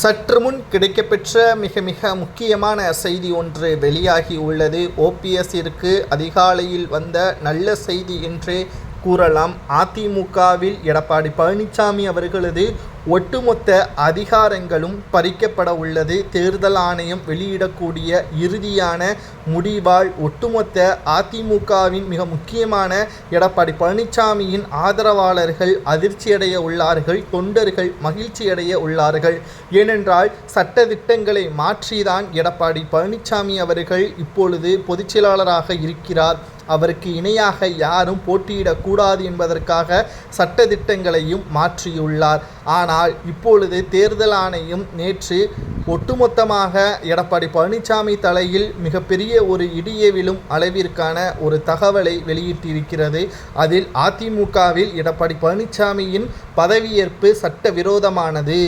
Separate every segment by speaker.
Speaker 1: சற்று முன் கிடைக்கப்பெற்ற மிக மிக முக்கியமான செய்தி ஒன்று வெளியாகி உள்ளது. ஓபிஎஸ்ஸிற்கு அதிகாலையில் வந்த நல்ல செய்தி என்றே கூறலாம். அதிமுகவில் எடப்பாடி பழனிசாமி அவர்களது ஒட்டுமொத்த அதிகாரங்களும் பறிக்கப்பட உள்ளது. தேர்தல் ஆணையம் வெளியிடக்கூடிய இறுதியான முடிவால் ஒட்டுமொத்த அதிமுகவின் மிக முக்கியமான எடப்பாடி பழனிசாமியின் ஆதரவாளர்கள் அதிர்ச்சியடைய உள்ளார்கள் தொண்டர்கள் மகிழ்ச்சியடைய உள்ளார்கள். ஏனென்றால் சட்ட திட்டங்களை மாற்றிதான் எடப்பாடி பழனிசாமி அவர்கள் இப்பொழுது பொதுச்செயலாளராக இருக்கிறார். அவருக்கு இணையாக யாரும் போட்டியிடக்கூடாது என்பதற்காக சட்ட திட்டங்களையும் மாற்றியுள்ளார். ஆனால் இப்பொழுது தேர்தல் ஆணையம் நேற்று ஒட்டுமொத்தமாக எடப்பாடி பழனிசாமி தலையில் மிகப்பெரிய ஒரு இடியே விழும் அளவிற்கான ஒரு தகவலை வெளியிட்டிருக்கிறது. அதில் அதிமுகவில் எடப்பாடி பழனிசாமியின் பதவியேற்பு சட்டவிரோதமானது.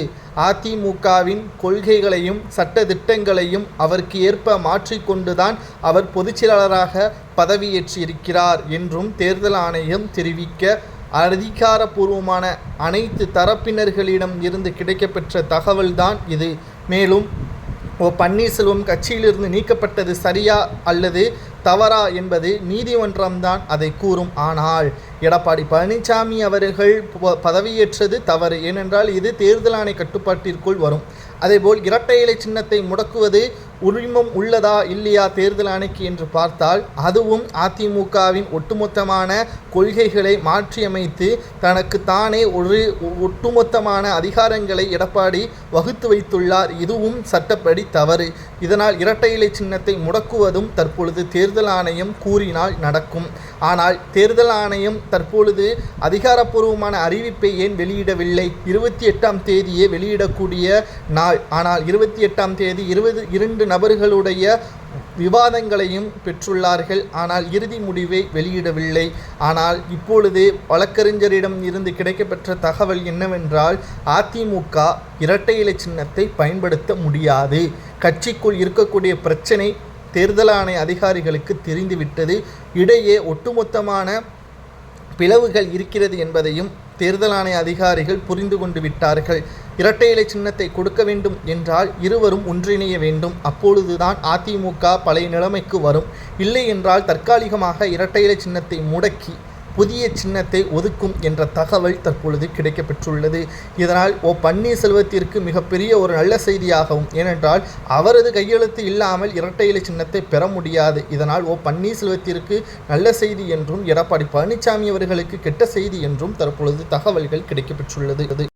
Speaker 1: அதிமுகவின் கொள்கைகளையும் சட்ட திட்டங்களையும் அவருக்கு ஏற்ப மாற்றிக்கொண்டுதான் அவர் பொதுச்செயலாளராக பதவியேற்றிருக்கிறார் என்றும் தேர்தல் ஆணையம் தெரிவிக்க அதிகாரப்பூர்வமான அனைத்து தரப்பினர்களிடம் இருந்து கிடைக்கப்பெற்ற தகவல்தான் இது. மேலும் ஓ பன்னீர்செல்வம் கட்சியிலிருந்து நீக்கப்பட்டது சரியா அல்லது தவறா? என்பது நீதிமன்றம்தான் அதை கூறும். ஆனால் எடப்பாடி பழனிசாமி அவர்கள் ப- பதவியேற்றது தவறு. ஏனென்றால் இது தேர்தல் ஆணை கட்டுப்பாட்டிற்குள் வரும். அதேபோல் இரட்டை இலை சின்னத்தை முடக்குவது உரிமம் உள்ளதா இல்லையா தேர்தல் ஆணைக்கு என்று பார்த்தால் அதுவும் அதிமுகவின் ஒட்டுமொத்தமான கொள்கைகளை மாற்றியமைத்து தனக்கு தானே ஒரு ஒட்டுமொத்தமான அதிகாரங்களை எடப்பாடி வகுத்து வைத்துள்ளார். இதுவும் சட்டப்படி தவறு. இதனால் இரட்டை இலை சின்னத்தை முடக்குவதும் தற்பொழுது தேர்தல் ஆணையம் கூறினால் நடக்கும். ஆனால் தேர்தல் ஆணையம் தற்பொழுது அதிகாரப்பூர்வமான அறிவிப்பை ஏன் வெளியிடவில்லை? இருபத்தி எட்டாம் தேதியே வெளியிடக்கூடிய நாள். ஆனால் இருபத்தி எட்டாம் தேதி இருபது இரண்டு நபர்களுடைய விவாதங்களையும் பெற்றுள்ளார்கள். ஆனால் இறுதி முடிவை வெளியிடவில்லை. ஆனால் இப்பொழுது வழக்கறிஞரிடம் இருந்து கிடைக்கப்பெற்ற தகவல் என்னவென்றால் அதிமுக இரட்டை இலை சின்னத்தை பயன்படுத்த முடியாது. கட்சிக்குள் இருக்கக்கூடிய பிரச்சனை தேர்தல் ஆணைய அதிகாரிகளுக்கு தெரிந்துவிட்டது. இடையே ஒட்டுமொத்தமான பிளவுகள் இருக்கிறது என்பதையும் தேர்தல் ஆணைய அதிகாரிகள் புரிந்து கொண்டு விட்டார்கள். இரட்டை இலை சின்னத்தை கொடுக்க வேண்டும் என்றால் இருவரும் ஒன்றிணைய வேண்டும். அப்பொழுதுதான் அதிமுக பழைய நிலைமைக்கு வரும். இல்லை என்றால் தற்காலிகமாக இரட்டை இலை சின்னத்தை முடக்கி புதிய சின்னத்தை ஒதுக்கும் என்ற தகவல் தற்பொழுது கிடைக்கப்பெற்றுள்ளது. இதனால் ஓ பன்னீர்செல்வத்திற்கு மிகப்பெரிய ஒரு நல்ல செய்தியாகவும் ஏனென்றால் அவரது கையெழுத்து இல்லாமல் இரட்டை இலை சின்னத்தை பெற முடியாது. இதனால் ஓ பன்னீர்செல்வத்திற்கு நல்ல செய்தி என்றும் எடப்பாடி பழனிசாமி அவர்களுக்கு கெட்ட செய்தி என்றும் தற்பொழுது தகவல்கள் கிடைக்கப்பெற்றுள்ளது.